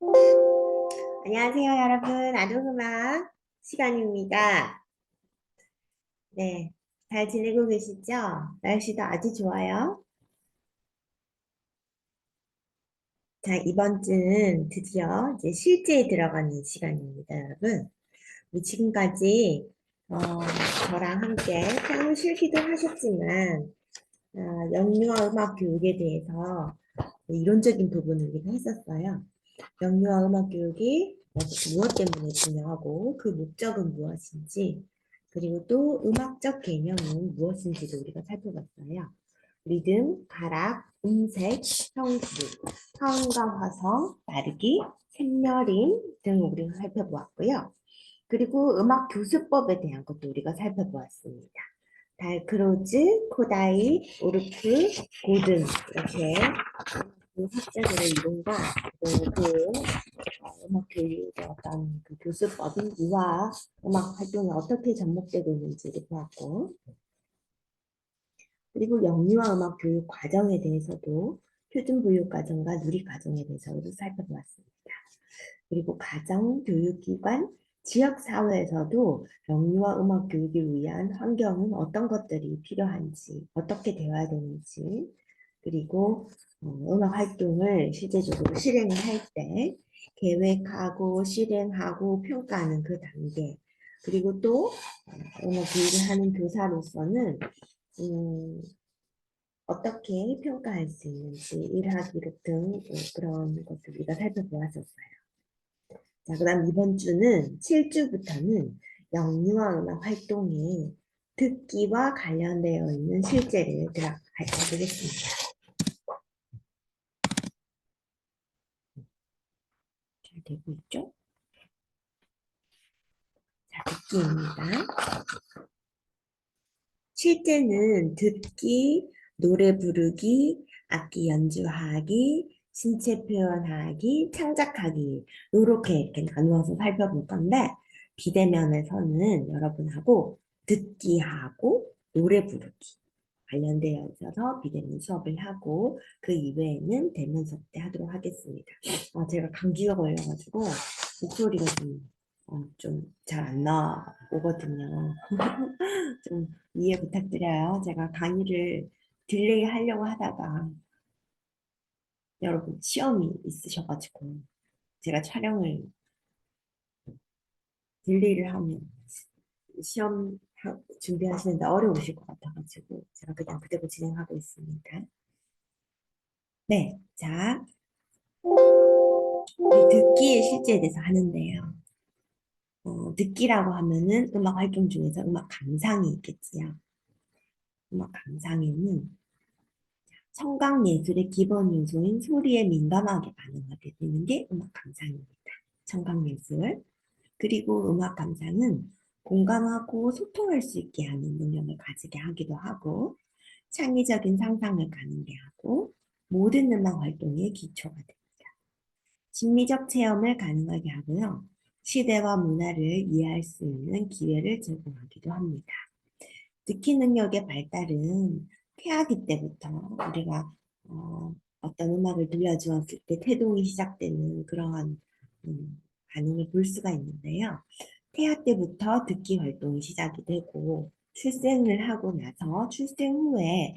안녕하세요, 여러분. 아동음악 시간입니다. 네, 잘 지내고 계시죠? 날씨도 아주 좋아요. 자, 이번 주는 드디어 이제 실제에 들어가는 시간입니다, 여러분. 우리 지금까지 어, 저랑 함께 피아노 실기도 하셨지만 어, 영유아 음악 교육에 대해서 이론적인 부분을 했었어요. 영유아 음악 교육이 무엇 때문에 중요하고 그 목적은 무엇인지 그리고 또 음악적 개념은 무엇인지도 우리가 살펴봤어요. 리듬, 가락, 음색, 형수, 화음과 화성, 나르기, 샘여림 등을 우리가 살펴보았고요. 그리고 음악 교수법에 대한 것도 우리가 살펴보았습니다. 달크로즈, 코다이, 오르프, 고든 이렇게 그 학자들의 이름과 그, 그 음악 교육의 어떤 그 교수법인 유아 음악 활동이 어떻게 접목되고 있는지를 보았고 그리고 영유아 음악 교육 과정에 대해서도 표준 보육 과정과 누리 과정에 대해서도 살펴보았습니다. 그리고 가정, 교육기관, 지역사회에서도 영유아 음악 교육을 위한 환경은 어떤 것들이 필요한지, 어떻게 되어야 되는지, 그리고 어, 음악 활동을 실제적으로 실행을 할 때 계획하고 실행하고 평가하는 그 단계, 그리고 또 어, 음악 교육을 하는 교사로서는 음, 어떻게 평가할 수 있는지 일하 기록 등 그런 것들 우리가 살펴보았었어요. 자, 그 다음 이번 주는 7주부터는 영유아 음악 활동에 듣기와 관련되어 있는 실제를 들어가 보겠습니다. 잘 되고 있죠? 자, 듣기입니다. 실제는 듣기, 노래 부르기, 악기 연주하기, 신체 표현하기, 창작하기 이렇게 이렇게 나누어서 살펴볼 건데 비대면에서는 여러분하고 듣기하고 노래 부르기 관련되어 있어서 비대면 수업을 하고 그 이외에는 대면 수업 때 하도록 하겠습니다. 어, 제가 감기가 걸려가지고 목소리가 좀 어, 좀잘 안 나오거든요. 좀 이해 부탁드려요. 제가 강의를 딜레이 하려고 하다가 여러분 시험이 있으셔가지고 제가 촬영을 딜레이를 하면 시험 준비하시는데 어려우실 것 같아가지고 제가 그냥 그대로 진행하고 있습니다. 네, 자 우리 듣기의 실제에 대해서 하는데요. 어, 듣기라고 하면은 음악 활동 중에서 음악 감상이 있겠지요. 음악 감상에는 청각 예술의 기본 요소인 소리에 민감하게 반응하게 되는 게 음악 감상입니다. 청각 예술. 그리고 음악 감상은 공감하고 소통할 수 있게 하는 능력을 가지게 하기도 하고 창의적인 상상을 가능게 하고 모든 음악 활동의 기초가 됩니다. 심리적 체험을 가능하게 하고요. 시대와 문화를 이해할 수 있는 기회를 제공하기도 합니다. 듣기 능력의 발달은 태아기 때부터 우리가 어, 떤 음악을 들려주었을 때 태동이 시작되는 그러한 음, 반응을 볼 수가 있는데요. 태아 때부터 듣기 활동이 시작이 되고 출생을 하고 나서 출생 후에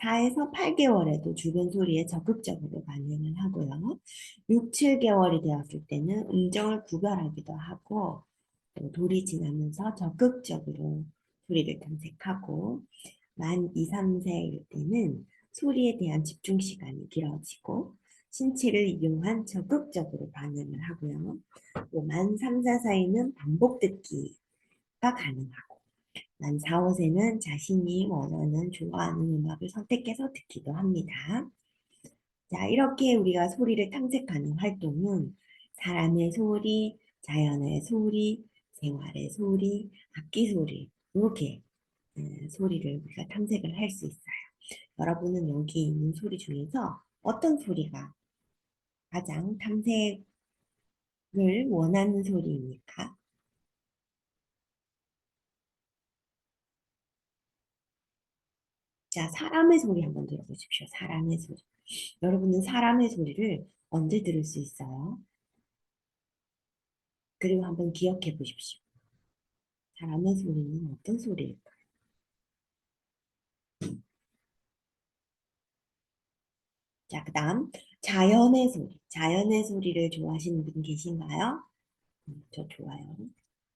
4에서 8개월에도 주변 소리에 적극적으로 반응을 하고요. 6, 7개월이 되었을 때는 음정을 구별하기도 하고 돌이 지나면서 적극적으로 소리를 탐색하고 만 2, 3세일 때는 소리에 대한 집중 시간이 길어지고 신체를 이용한 적극적으로 반응을 하고요. 만 3, 4 사이는 반복 듣기가 가능하고 만 4, 5세는 자신이 원하는 좋아하는 음악을 선택해서 듣기도 합니다. 자, 이렇게 우리가 소리를 탐색하는 활동은 사람의 소리, 자연의 소리, 생활의 소리, 악기 소리 이렇게 음, 소리를 우리가 탐색을 할 수 있어요. 여러분은 여기 있는 소리 중에서 어떤 소리가 가장 탐색을 원하는 소리입니까? 자, 사람의 소리 한번 들어보십시오. 사람의 소리. 여러분은 사람의 소리를 언제 들을 수 있어요? 그리고 한번 기억해 보십시오. 잘하는 소리는 어떤 소리일까 자, 그 다음 자연의 소리. 자연의 소리를 좋아하시는 분 계신가요? 음, 저 좋아요.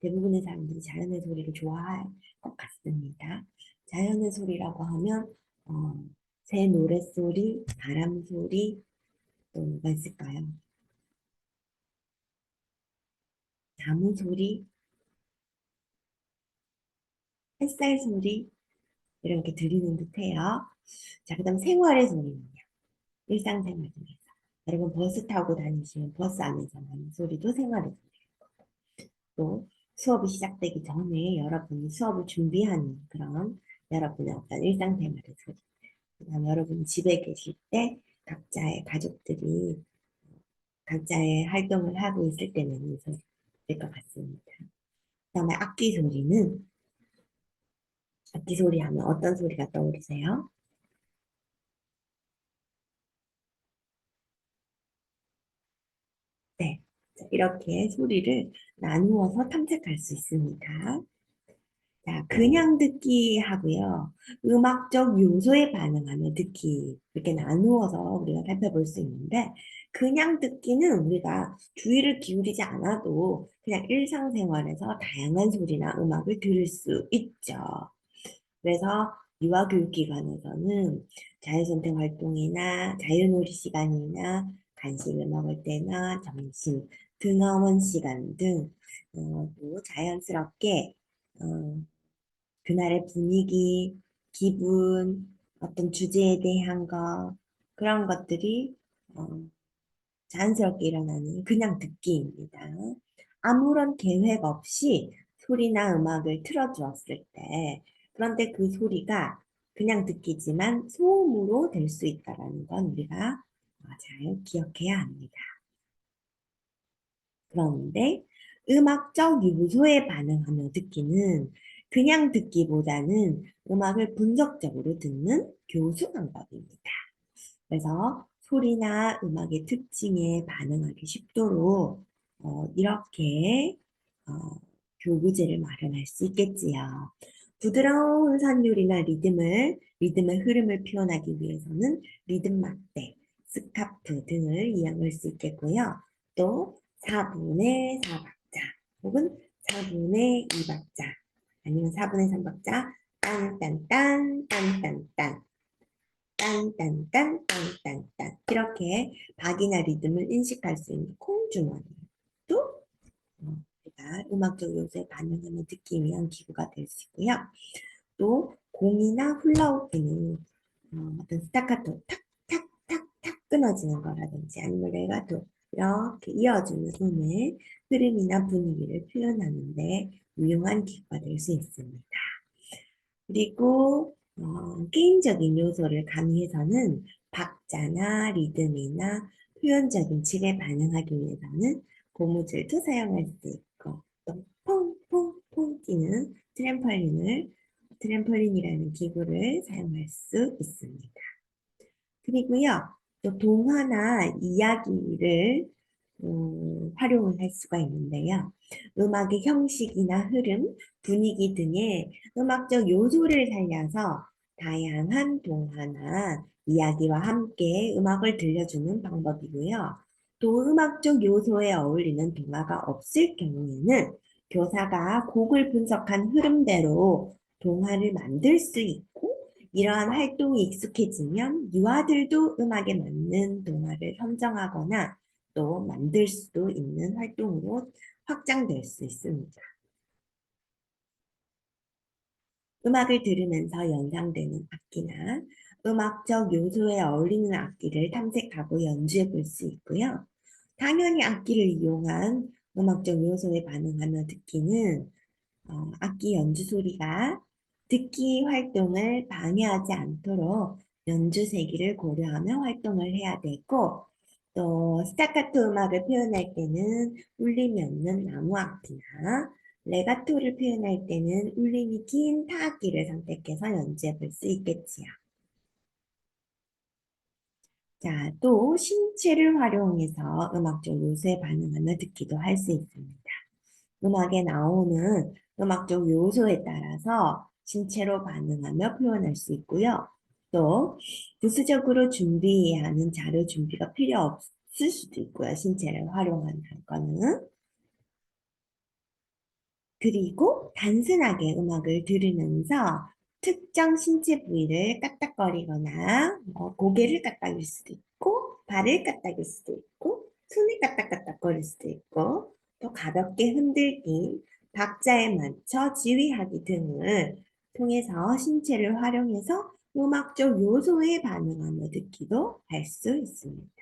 대부분의 사람들이 자연의 소리를 좋아할 것 같습니다. 자연의 소리라고 하면 어, 새 노랫소리, 바람 소리, 또 뭐가 있을까요? 나무 소리, 햇살 소리 이런 게 들리는 듯해요. 자, 그 다음 생활의 소리는요. 일상생활 중에서. 여러분 버스 타고 다니시면 버스 안에서 나는 소리도 소리일 또 수업이 시작되기 전에 여러분이 수업을 준비하는 그런 여러분의 어떤 일상생활의 소리. 그다음 여러분 집에 계실 때 각자의 가족들이 각자의 활동을 하고 있을 때는 소리일 것 같습니다. 그 다음에 악기 소리는 악기 소리 하면 어떤 소리가 떠오르세요? 네, 이렇게 소리를 나누어서 탐색할 수 있습니다. 자, 그냥 듣기 하고요. 음악적 요소에 반응하며 듣기 이렇게 나누어서 우리가 살펴볼 수 있는데 그냥 듣기는 우리가 주의를 기울이지 않아도 그냥 일상생활에서 다양한 소리나 음악을 들을 수 있죠. 그래서 유아교육기관에서는 자유선택 활동이나 자유놀이 시간이나 간식을 먹을 때나 점심, 등하원 시간 등 어, 또 자연스럽게 어, 그날의 분위기, 기분, 어떤 주제에 대한 거 그런 것들이 어, 자연스럽게 일어나는 그냥 듣기입니다. 아무런 계획 없이 소리나 음악을 틀어주었을 때 그런데 그 소리가 그냥 듣기지만 소음으로 될 수 있다는 건 우리가 잘 기억해야 합니다. 그런데 음악적 요소에 반응하며 듣기는 그냥 듣기보다는 음악을 분석적으로 듣는 교수 방법입니다. 그래서 소리나 음악의 특징에 반응하기 쉽도록 어, 이렇게 어, 교구제를 마련할 수 있겠지요. 부드러운 선율이나 리듬을 리듬의 흐름을 표현하기 위해서는 리듬 막대, 스카프 등을 이용할 수 있겠고요. 또 4분의 4박자 혹은 4분의 2박자 아니면 4분의 3박자. 딴딴딴 딴딴딴. 딴딴딴 딴딴딴. 이렇게 박이나 리듬을 인식할 수 있는 콩주머니도 어, 우리가 음악적 요소에 반영하며 듣기 위한 기구가 될 수 있고요. 또 공이나 훌라후프는 어, 어떤 스타카토 탁탁탁탁 끊어지는 거라든지 아니면 레가토 이렇게 이어주는 음의 흐름이나 분위기를 표현하는데 유용한 기구가 될 수 있습니다. 그리고 어, 게임적인 요소를 가미해서는 박자나 리듬이나 표현적인 질에 반응하기 위해서는 고무줄도 사용할 수 있고 또 퐁퐁퐁 뛰는 트램펄린을 트램펄린이라는 기구를 사용할 수 있습니다. 그리고요, 또 동화나 이야기를 음, 활용을 할 수가 있는데요. 음악의 형식이나 흐름, 분위기 등의 음악적 요소를 살려서 다양한 동화나 이야기와 함께 음악을 들려주는 방법이고요. 또 음악적 요소에 어울리는 동화가 없을 경우에는 교사가 곡을 분석한 흐름대로 동화를 만들 수 있고 이러한 활동이 익숙해지면 유아들도 음악에 맞는 동화를 선정하거나 또 만들 수도 있는 활동으로 확장될 수 있습니다. 음악을 들으면서 연상되는 악기나 음악적 요소에 어울리는 악기를 탐색하고 연주해 볼 수 있고요. 당연히 악기를 이용한 음악적 요소에 반응하며 듣기는 어, 악기 연주 소리가 듣기 활동을 방해하지 않도록 연주 세기를 고려하며 활동을 해야 되고 또 스타카토 음악을 표현할 때는 울림이 없는 나무 악기나 레가토를 표현할 때는 울림이 긴 타악기를 선택해서 연주해 볼 수 있겠지요. 자, 또 신체를 활용해서 음악적 요소에 반응하며 듣기도 할 수 있습니다. 음악에 나오는 음악적 요소에 따라서 신체로 반응하며 표현할 수 있고요. 또 부수적으로 준비해야 하는 자료 준비가 필요 없을 수도 있고요. 신체를 활용하는 거는. 그리고 단순하게 음악을 들으면서 특정 신체 부위를 까딱거리거나 뭐 고개를 까딱일 수도 있고 발을 까딱일 수도 있고 손을 까딱까딱거릴 수도 있고 또 가볍게 흔들기, 박자에 맞춰 지휘하기 등을 통해서 신체를 활용해서 음악적 요소에 반응하며 듣기도 할 수 있습니다.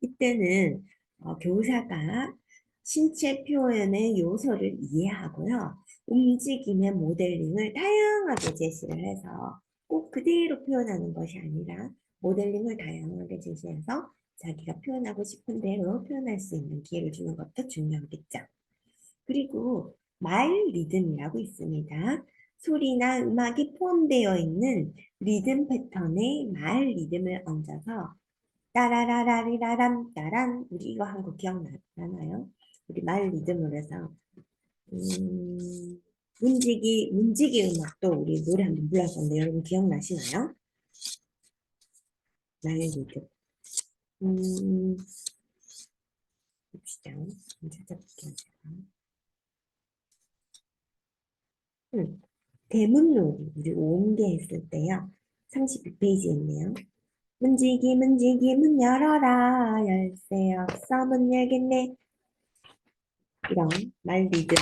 이때는 어, 교사가 신체 표현의 요소를 이해하고요. 움직임의 모델링을 다양하게 제시를 해서 꼭 그대로 표현하는 것이 아니라 모델링을 다양하게 제시해서 자기가 표현하고 싶은 대로 표현할 수 있는 기회를 주는 것도 중요하겠죠. 그리고 말 리듬이라고 있습니다. 소리나 음악이 포함되어 있는 리듬 패턴의 말 리듬을 얹어서 따라라라리라람 따란 우리 이거 한 거 기억나나요? 우리 말 리듬으로 해서 음, 문지기 문지기 음악도 우리 노래 한 번 불렀었는데 여러분 기억나시나요? 말 리듬 음, 봅시다. 좀 찾아볼게요. 제가. 음, 대문놀이 우리 옹게 했을 때요. 32페이지에 있네요. 문지기 문지기 문 열어라 열쇠 없어 문 열겠네 이런 말 리듬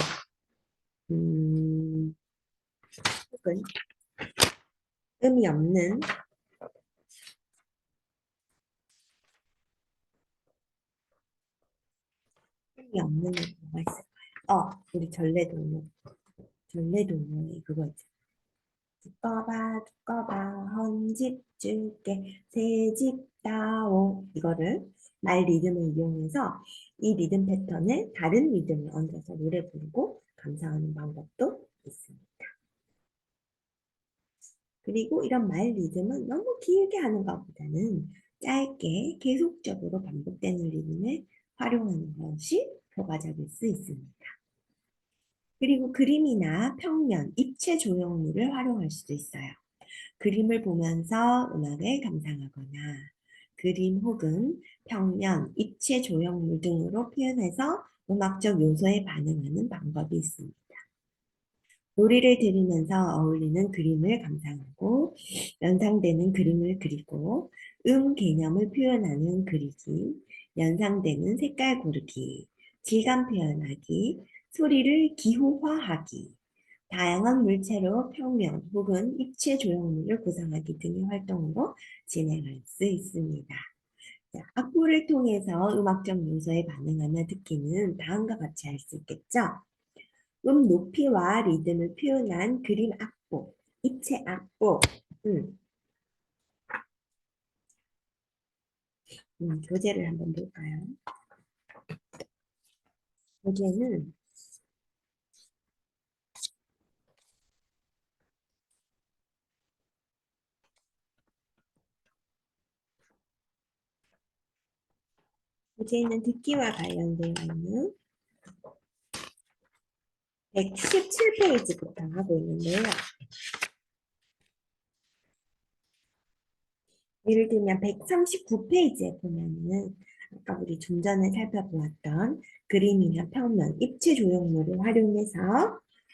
음, 혹은 음이 없는 음이 없는 게 뭐가 있을까요? 어, 우리 전래동요 전래동요에 그거 있죠. 두꺼봐 두꺼봐 헌집 줄게 새집 다오 이거를 말 리듬을 이용해서 이 리듬 패턴을 다른 리듬을 얹어서 노래 부르고 감상하는 방법도 있습니다. 그리고 이런 말 리듬은 너무 길게 하는 것보다는 짧게 계속적으로 반복되는 리듬을 활용하는 것이 효과적일 수 있습니다. 그리고 그림이나 평면, 입체 조형물을 활용할 수도 있어요. 그림을 보면서 음악을 감상하거나 그림 혹은 평면, 입체 조형물 등으로 표현해서 음악적 요소에 반응하는 방법이 있습니다. 노래를 들으면서 어울리는 그림을 감상하고 연상되는 그림을 그리고 음 개념을 표현하는 그리기, 연상되는 색깔 고르기, 질감 표현하기, 소리를 기호화하기, 다양한 물체로 평면 혹은 입체 조형물을 구성하기 등의 활동으로 진행할 수 있습니다. 자, 악보를 통해서 음악적 요소에 반응하며 듣기는 다음과 같이 할 수 있겠죠? 음 높이와 리듬을 표현한 그림 악보, 입체 악보, 음. 음, 교재를 한번 볼까요? 교재는 교재는 듣기와 관련되어 있는 117페이지부터 하고 있는데요. 예를 들면 139페이지에 보면은 아까 우리 좀 전에 살펴보았던 그림이나 평면, 입체 조형물을 활용해서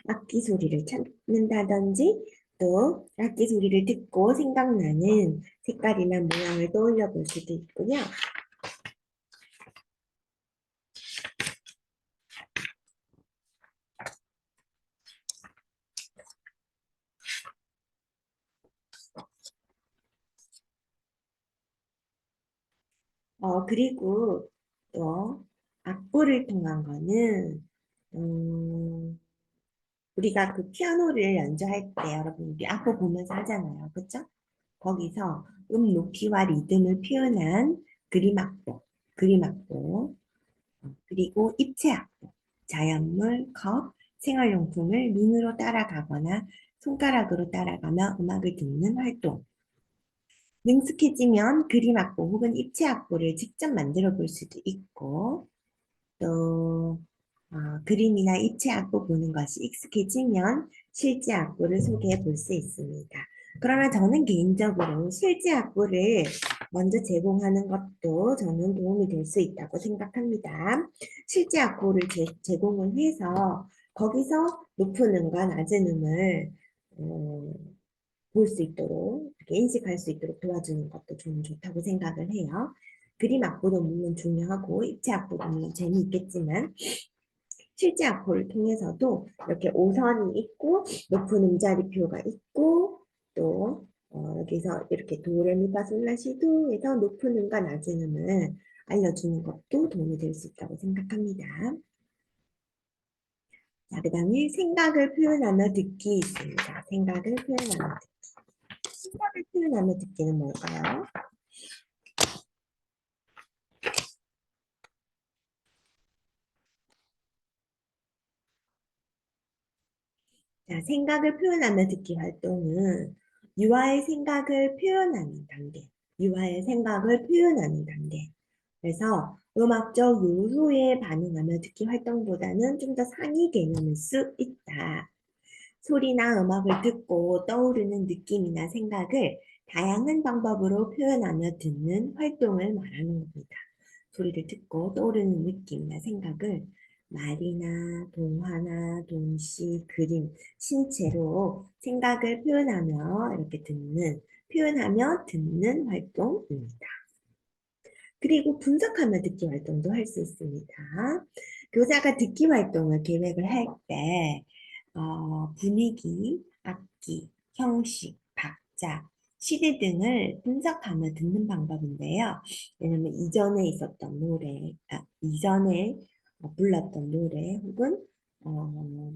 악기 소리를 찾는다든지 또 악기 소리를 듣고 생각나는 색깔이나 모양을 떠올려 볼 수도 있고요. 어, 그리고 또 악보를 통한 거는 음, 우리가 그 피아노를 연주할 때 여러분 우리 악보 보면서 하잖아요. 그렇죠? 거기서 음 높이와 리듬을 표현한 그림 악보, 그림 악보, 어, 그리고 입체 악보, 자연물, 컵, 생활용품을 눈으로 따라가거나 손가락으로 따라가며 음악을 듣는 활동, 능숙해지면 그림 악보 혹은 입체 악보를 직접 만들어 볼 수도 있고 또 어, 그림이나 입체 악보 보는 것이 익숙해지면 실제 악보를 소개해 볼 수 있습니다. 그러나 저는 개인적으로 실제 악보를 먼저 제공하는 것도 저는 도움이 될 수 있다고 생각합니다. 실제 악보를 제, 제공을 해서 거기서 높은 음과 낮은 음을 어, 볼 수 있도록 이렇게 인식할 수 있도록 도와주는 것도 좀 좋다고 생각을 해요. 그림 악보도 물론 중요하고 입체 악보도 물론 재미있겠지만 실제 악보를 통해서도 이렇게 오선이 있고 높은 음자리표가 있고 또 어, 여기서 이렇게 도레미파솔라시도에서 높은 음과 낮은 음을 알려주는 것도 도움이 될 수 있다고 생각합니다. 자, 그 다음에 생각을 표현하며 듣기 있습니다. 생각을 표현하며 듣기. 생각을 표현하며 듣기는 뭘까요? 자, 생각을 표현하며 듣기 활동은 유아의 생각을 표현하는 단계, 유아의 생각을 표현하는 단계. 그래서 음악적 요소에 반응하며 듣기 활동보다는 좀 더 상위 개념일 수 있다. 소리나 음악을 듣고 떠오르는 느낌이나 생각을 다양한 방법으로 표현하며 듣는 활동을 말하는 겁니다. 소리를 듣고 떠오르는 느낌이나 생각을 말이나 동화나 동시, 그림, 신체로 생각을 표현하며 이렇게 듣는, 표현하며 듣는 활동입니다. 그리고 분석하며 듣기 활동도 할 수 있습니다. 교사가 듣기 활동을 계획을 할 때, 어, 분위기, 악기, 형식, 박자, 시대 등을 분석하며 듣는 방법인데요. 왜냐면 이전에 있었던 노래, 아, 이전에 어, 불렀던 노래 혹은 어,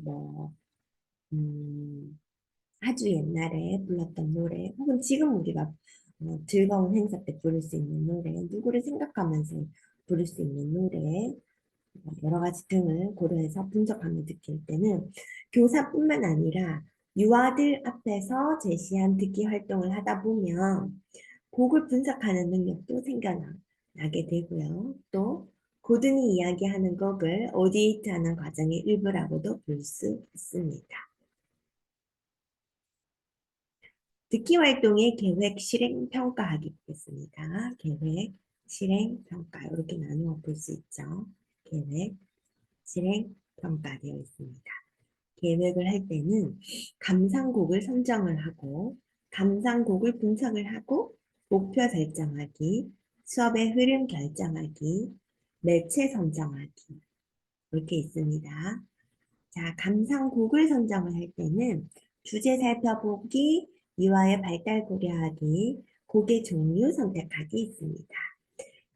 뭐 음, 아주 옛날에 불렀던 노래 혹은 지금 우리가 어, 즐거운 행사 때 부를 수 있는 노래 누구를 생각하면서 부를 수 있는 노래 어, 여러 가지 등을 고려해서 분석하며 느낄 때는 교사뿐만 아니라 유아들 앞에서 제시한 듣기 활동을 하다 보면 곡을 분석하는 능력도 생겨나게 되고요. 또 고든이 이야기하는 곡을 오디트하는 과정의 일부라고도 볼 수 있습니다. 듣기 활동의 계획, 실행, 평가하기 있습니다. 계획, 실행, 평가 이렇게 나누어 볼 수 있죠. 계획, 실행, 평가 되어 있습니다. 계획을 할 때는 감상곡을 선정을 하고 감상곡을 분석을 하고 목표 설정하기, 수업의 흐름 결정하기, 매체 선정하기 이렇게 있습니다. 자, 감상곡을 선정을 할 때는 주제 살펴보기, 이화의 발달 고려하기, 곡의 종류 선택하기 있습니다.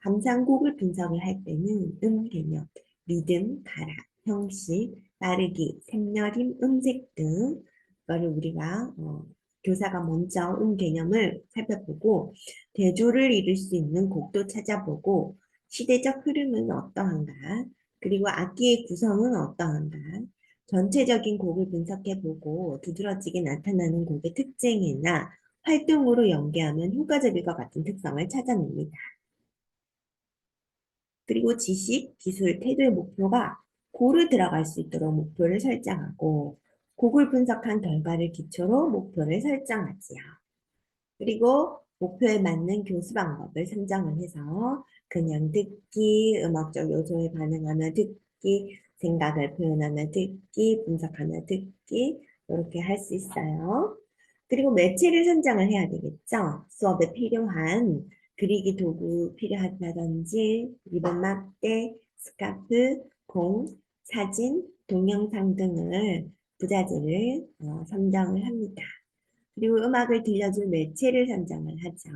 감상곡을 분석을 할 때는 음 개념, 리듬, 가락, 형식, 빠르기, 샘여림, 음색 등 거를 우리가 어, 교사가 먼저 음 개념을 살펴보고 대조를 이룰 수 있는 곡도 찾아보고 시대적 흐름은 어떠한가, 그리고 악기의 구성은 어떠한가, 전체적인 곡을 분석해보고 두드러지게 나타나는 곡의 특징이나 활동으로 연계하면 효과적일 것 같은 특성을 찾아냅니다. 그리고 지식, 기술, 태도의 목표가 고루 들어갈 수 있도록 목표를 설정하고 곡을 분석한 결과를 기초로 목표를 설정하지요. 그리고 목표에 맞는 교수 방법을 선정을 해서 그냥 듣기, 음악적 요소에 반응하며 듣기, 생각을 표현하며 듣기, 분석하며 듣기 이렇게 할 수 있어요. 그리고 매체를 선정을 해야 되겠죠. 수업에 필요한 그리기 도구 필요하다든지 리본 막대, 스카프, 공, 사진, 동영상 등을 부자재를 어, 선정을 합니다. 그리고 음악을 들려줄 매체를 선정을 하죠.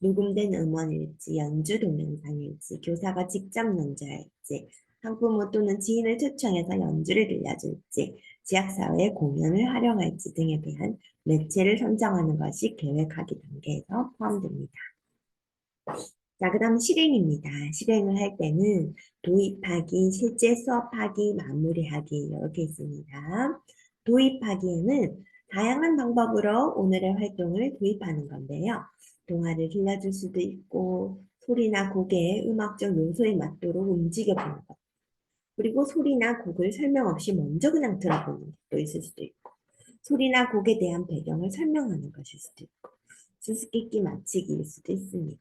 녹음된 음원일지, 연주 동영상일지, 교사가 직접 연주할지, 학부모 또는 지인을 초청해서 연주를 들려줄지, 지역사회의 공연을 활용할지 등에 대한 매체를 선정하는 것이 계획하기 단계에서 포함됩니다. 자, 그 다음 실행입니다. 실행을 할 때는 도입하기, 실제 수업하기, 마무리하기 이렇게 있습니다. 도입하기에는 다양한 방법으로 오늘의 활동을 도입하는 건데요. 동화를 들려줄 수도 있고 소리나 곡의 음악적 요소에 맞도록 움직여보는 것. 그리고 소리나 곡을 설명 없이 먼저 그냥 들어보는 것도 있을 수도 있고, 소리나 곡에 대한 배경을 설명하는 것일 수도 있고, 수수께끼 맞히기일 수도 있습니다.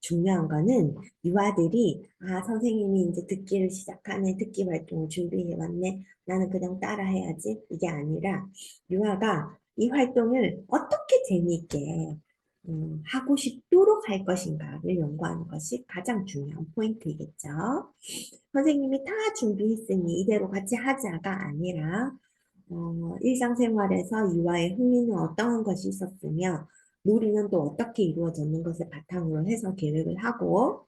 중요한 거는 유아들이 아 선생님이 이제 듣기를 시작하네 듣기 활동을 준비해 왔네 나는 그냥 따라 해야지 이게 아니라 유아가 이 활동을 어떻게 재미있게 음, 하고 싶도록 할 것인가를 연구하는 것이 가장 중요한 포인트이겠죠. 선생님이 다 준비했으니 이대로 같이 하자가 아니라 어, 일상생활에서 유아의 흥미는 어떠한 것이 있었으며 놀이는 또 어떻게 이루어졌는 것을 바탕으로 해서 계획을 하고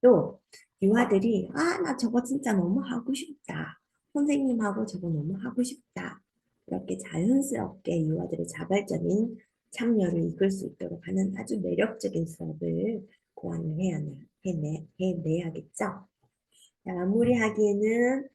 또 유아들이 아, 나 저거 진짜 너무 하고 싶다. 선생님하고 저거 너무 하고 싶다. 이렇게 자연스럽게 유아들의 자발적인 참여를 이끌 수 있도록 하는 아주 매력적인 수업을 고안을 해야 해내, 해내야겠죠. 자, 마무리하기에는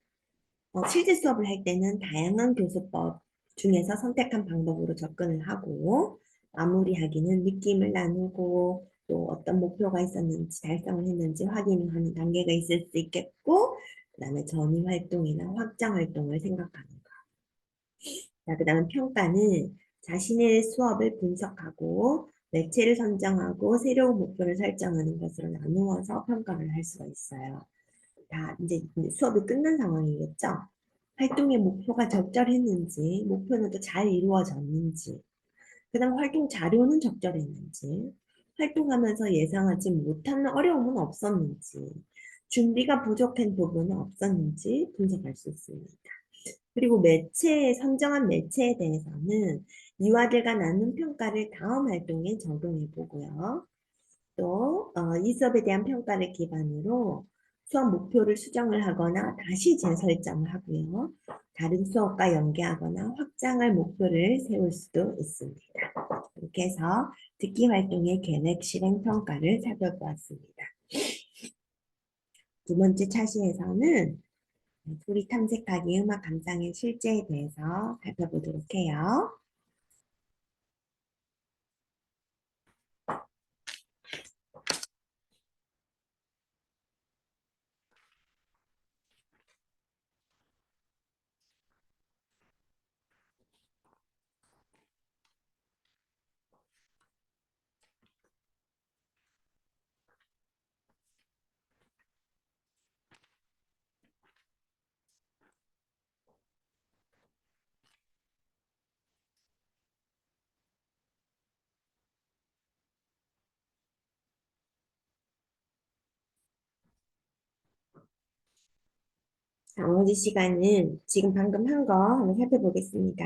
어, 실제 수업을 할 때는 다양한 교수법 중에서 선택한 방법으로 접근을 하고 마무리하기는 느낌을 나누고 또 어떤 목표가 있었는지 달성을 했는지 확인하는 단계가 있을 수 있겠고 그 다음에 전위 활동이나 확장 활동을 생각하는 거. 자, 그 다음에 평가는 자신의 수업을 분석하고 매체를 선정하고 새로운 목표를 설정하는 것으로 나누어서 평가를 할 수가 있어요. 다 이제 수업이 끝난 상황이겠죠. 활동의 목표가 적절했는지, 목표는 또 잘 이루어졌는지, 그 다음 활동 자료는 적절했는지, 활동하면서 예상하지 못한 어려움은 없었는지, 준비가 부족한 부분은 없었는지 분석할 수 있습니다. 그리고 매체, 선정한 매체에 대해서는 이와들과 나눈 평가를 다음 활동에 적용해 보고요. 또, 어, 이 수업에 대한 평가를 기반으로 수업 목표를 수정을 하거나 다시 재설정을 하고요. 다른 수업과 연계하거나 확장할 목표를 세울 수도 있습니다. 이렇게 해서 듣기 활동의 계획 실행 평가를 살펴보았습니다. 두 번째 차시에서는 소리 탐색하기 음악 감상의 실제에 대해서 살펴보도록 해요. 나머지 시간은 지금 방금 한 거 한번 살펴보겠습니다.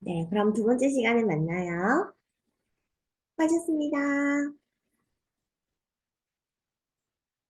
네, 그럼 두 번째 시간에 만나요. 수고하셨습니다.